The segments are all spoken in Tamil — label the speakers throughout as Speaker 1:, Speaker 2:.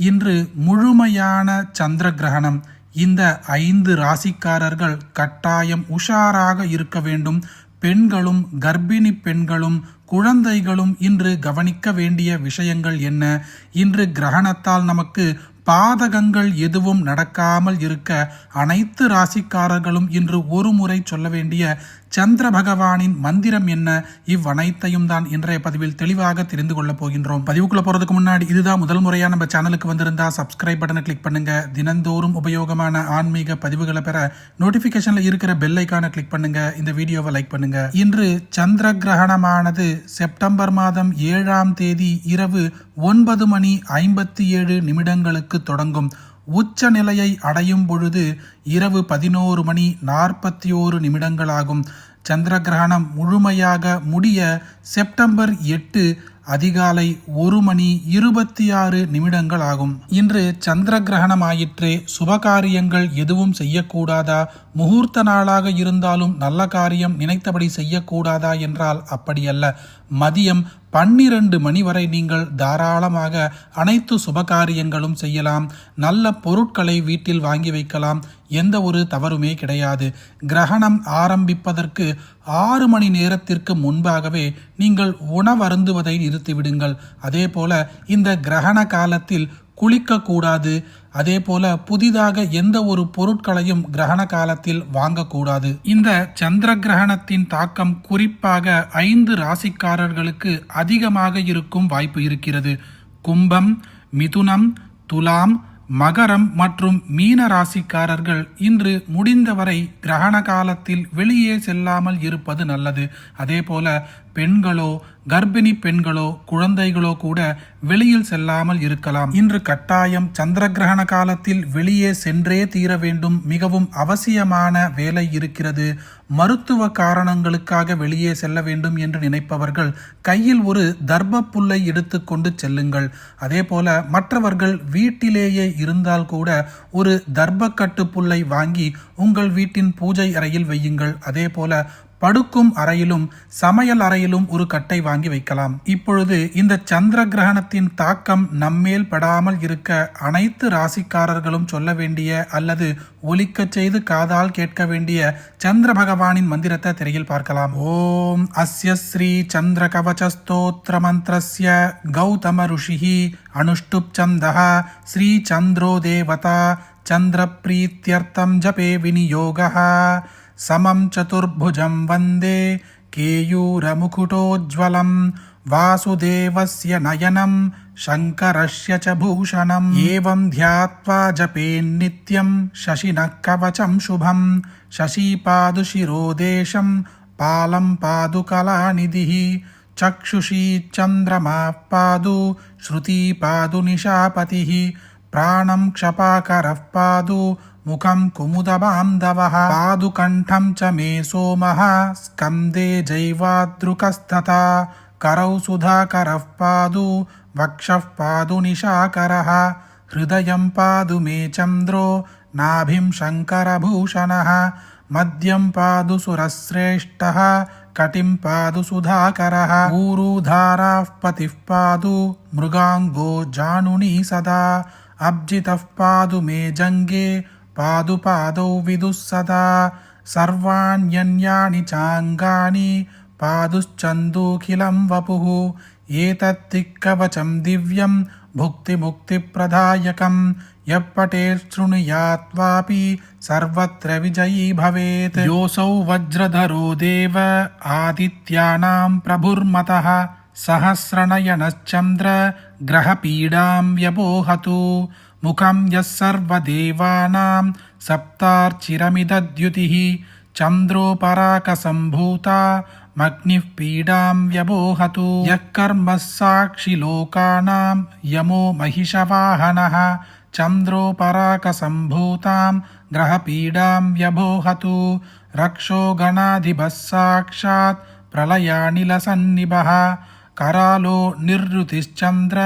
Speaker 1: இன்று முழுமையான சந்திர கிரகணம் இந்த ஐந்து ராசிக்காரர்கள் கட்டாயம் உஷாராக இருக்க வேண்டும். பெண்களும் கர்ப்பிணி பெண்களும் குழந்தைகளும் இன்று கவனிக்க வேண்டிய விஷயங்கள் என்ன? இன்று கிரகணத்தால் நமக்கு பாதகங்கள் எதுவும் நடக்காமல் இருக்க அனைத்து ராசிக்காரர்களும் இன்று ஒரு முறை சொல்ல வேண்டிய சந்திர பகவானின் மந்திரம் என்ன? இவ்வனைத்தையும் தான் இன்றைய பதிவில் தெளிவாக தெரிந்து கொள்ளப் போகின்றோம். பதிவுக்குள்ள போறதுக்கு முன்னாடி இதுதான் முதல் முறையா நம்ம சேனலுக்கு வந்திருந்தா சப்ஸ்கிரைப் பட்டனை கிளிக் பண்ணுங்க. தினந்தோறும் உபயோகமான ஆன்மீக பதிவுகளை பெற நோட்டிபிகேஷன்ல இருக்கிற பெல் ஐக்கான கிளிக் பண்ணுங்க. இந்த வீடியோவை லைக் பண்ணுங்க. இன்று சந்திர கிரகணமானது செப்டம்பர் மாதம் ஏழாம் தேதி இரவு ஒன்பது மணி ஐம்பத்தி ஏழு நிமிடங்களுக்கு தொடங்கும். உச்ச நிலையை அடையும் பொழுது இரவு பதினோரு மணி நாற்பத்தி ஓரு நிமிடங்களாகும். சந்திர கிரகணம் முழுமையாக முடிய செப்டம்பர் எட்டு அதிகாலை ஒரு மணி இருபத்தி ஆறு நிமிடங்கள் ஆகும் இன்று சந்திர கிரகணம் ஆயிற்றே சுபகாரியங்கள் எதுவும் செய்யக்கூடாதா? முகூர்த்த நாளாக இருந்தாலும் நல்ல காரியம் நினைத்தபடி செய்யக்கூடாதா என்றால் அப்படியல்ல. மதியம் பன்னிரண்டு மணி வரை நீங்கள் தாராளமாக அனைத்து சுபகாரியங்களும் செய்யலாம். நல்ல பொருட்களை வீட்டில் வாங்கி வைக்கலாம். எந்த ஒரு தவறுமே கிடையாது. கிரகணம் ஆரம்பிப்பதற்கு ஆறு மணி நேரத்திற்கு முன்பாகவே நீங்கள் உணவருந்துவதை நிறுத்திவிடுங்கள் அதே போல இந்த கிரகண காலத்தில் குளிக்கக்கூடாது அதே போல புதிதாக எந்த ஒரு பொருட்களையும் கிரகண காலத்தில் வாங்கக்கூடாது இந்த சந்திர கிரகணத்தின் தாக்கம் குறிப்பாக ஐந்து ராசிக்காரர்களுக்கு அதிகமாக இருக்கும் வாய்ப்பு இருக்கிறது. கும்பம் மிதுனம் துலாம் மகரம் மற்றும் மீன ராசிக்காரர்கள் இன்று முடிந்தவரை கிரகண காலத்தில் வெளியே செல்லாமல் இருப்பது நல்லது. அதே போல பெண்களோ கர்ப்பிணி பெண்களோ குழந்தைகளோ கூட வெளியில் செல்லாமல் இருக்கலாம். இன்று கட்டாயம் சந்திர கிரகண காலத்தில் வெளியே சென்றே தீர வேண்டும். மிகவும் அவசியமான வேலை இருக்கிறது. மருத்துவ காரணங்களுக்காக வெளியே செல்ல வேண்டும் என்று நினைப்பவர்கள் கையில் ஒரு தர்ப்ப புல்லை எடுத்துக்கொண்டு செல்லுங்கள். அதே போல மற்றவர்கள் வீட்டிலேயே இருந்தால் கூட ஒரு தர்ப்பக்கட்டு புல்லை வாங்கி உங்கள் வீட்டின் பூஜை அறையில் வையுங்கள். அதே போல படுக்கும் அறையிலும் சமையல் அறையிலும் ஒரு கட்டை வாங்கி வைக்கலாம். இப்பொழுது இந்த சந்திர கிரகணத்தின் தாக்கம் நம்மேல் படாமல் இருக்க அனைத்து ராசிக்காரர்களும் சொல்ல வேண்டிய அல்லது ஒலிக்கச் செய்து காதால் கேட்க வேண்டிய சந்திர பகவானின் மந்திரத்தை திரையில் பார்க்கலாம். ஓம் அஸ்ய ஸ்ரீ சந்திர கவச்சஸ்தோத்திர மந்திரஸ்ய கௌதம ருஷிஹி அனுஷ்டுப் சந்தः ஸ்ரீ சந்திரோ தேவதா சந்திர பிரீத்தியர்த்தம் ஜபே விநியோகः సమం చతుర్భుజం వందే కేయూరముకుటోజ్వలం వాసుదేవస్య నయనం శంకరస్య చ భూషణం. ఏవం ధ్యాత్వా జపేన్నిత్యం శశినః కవచం శుభం శశీపాదుశిరోదేశం పాలం పాదు కళానిధిः చక్షుషీ చంద్రమా పాదు శృతీ నిశాపతి ప్రాణం క్షపాకరః పాదు ముఖం కుముదమాంధవ పాదుకంఠం చ మే సోమ స్కందే జైవాదృకస్తథ కరౌ సుధాకరః పాదు వక్షః పాదు నిశాకరः హృదయం పాదు మే చంద్రో నాభిం శంకరభూషణ మద్యం పాదు సురశ్రేష్ట కటిం పాదు సుధాకర ఊరుధారా పతి పాదు మృగాంగో జానుని సదా అబ్జిత పాదు మే జంగే పాదుపాదౌ విదుస్సదా సర్వాణ్యన్యాని చాంగాని పాదుశ్చందూఖిలం వపు ఏతత్తిక్కవచం దివ్యం భుక్తిముక్తిప్రదాయకం ఎప్పటే శృణుయాత్వాపి సర్వత్ర విజయీ భవేత్ యోసౌ వజ్రధరో దేవ ఆదిత్యానాం ప్రభుర్మత సహస్రనయనశ్చంద్ర గ్రహపీడాం వ్యపోహతు ముఖం యస్సర్వదేవానాం సప్తార్చిరమిద్యుతి చంద్రోపరాకసంభూత మగ్నిః పీడాం వ్యబోహతు యఃకర్మ సాక్షి లోకానాం యమో మహిషవాహనః చంద్రోపరాకసంభూతాం గ్రహపీడాం వ్యబోహతు రక్షో గణాధిపः సాక్షాత్ ప్రళయానిలసన్నిభः करालो निर्ऋतिश्चन्द्र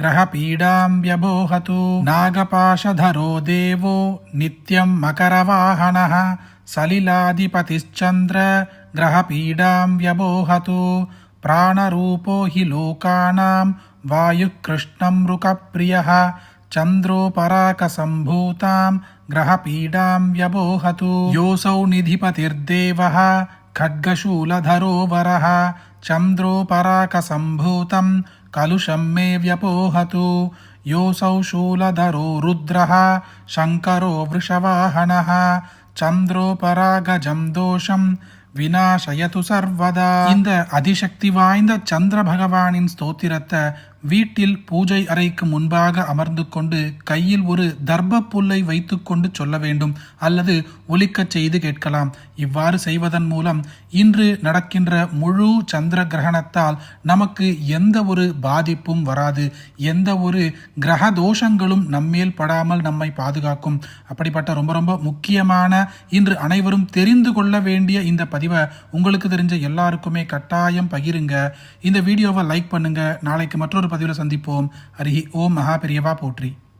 Speaker 1: ग्रहपीडां व्यबोहतु नागपाशधरो देवो नित्यं मकरवाहनः सलिलाधिपतिश्चन्द्र ग्रहपीडां व्यबोहतु प्राणरूपो हि लोकानां वायुः कृष्णं मृकप्रियः चन्द्रोपराकसम्भूतां ग्रहपीडां व्यबोहतु योऽसौ निधिपतिर्देवः ఖడ్గశూలధరో వర చంద్రోపరాకసంభూతం కలుషం మే వ్యపోహతు యోసౌ శూలధరో రుద్ర శంకరో వృషవాహన சந்திரோபராகஜம் தோஷம் வினாசயது சர்வதா இந்த அதிசக்தி வாய்ந்த சந்திர பகவானின் ஸ்தோத்திரத்தை வீட்டில் பூஜை அறைக்கு முன்பாக அமர்ந்து கொண்டு கையில் ஒரு தர்ப்ப புல்லை வைத்துக்கொண்டு சொல்ல வேண்டும் அல்லது ஒலிக்கச் செய்து கேட்கலாம். இவ்வாறு செய்வதன் மூலம் இன்று நடக்கின்ற முழு சந்திர கிரகணத்தால் நமக்கு எந்த ஒரு பாதிப்பும் வராது. எந்த ஒரு கிரக தோஷங்களும் நம்மேல் படாமல் நம்மை பாதுகாக்கும். அப்படிப்பட்ட ரொம்ப ரொம்ப முக்கியமான இன்று அனைவரும் தெரிந்து கொள்ள வேண்டிய இந்த பதிவை உங்களுக்கு தெரிஞ்ச எல்லாருக்குமே கட்டாயம் பகிருங்க. இந்த வீடியோவை லைக் பண்ணுங்க. நாளைக்கு மற்றொரு பதிவில் சந்திப்போம். அருகி ஓம் மகா பெரியவா போற்றி.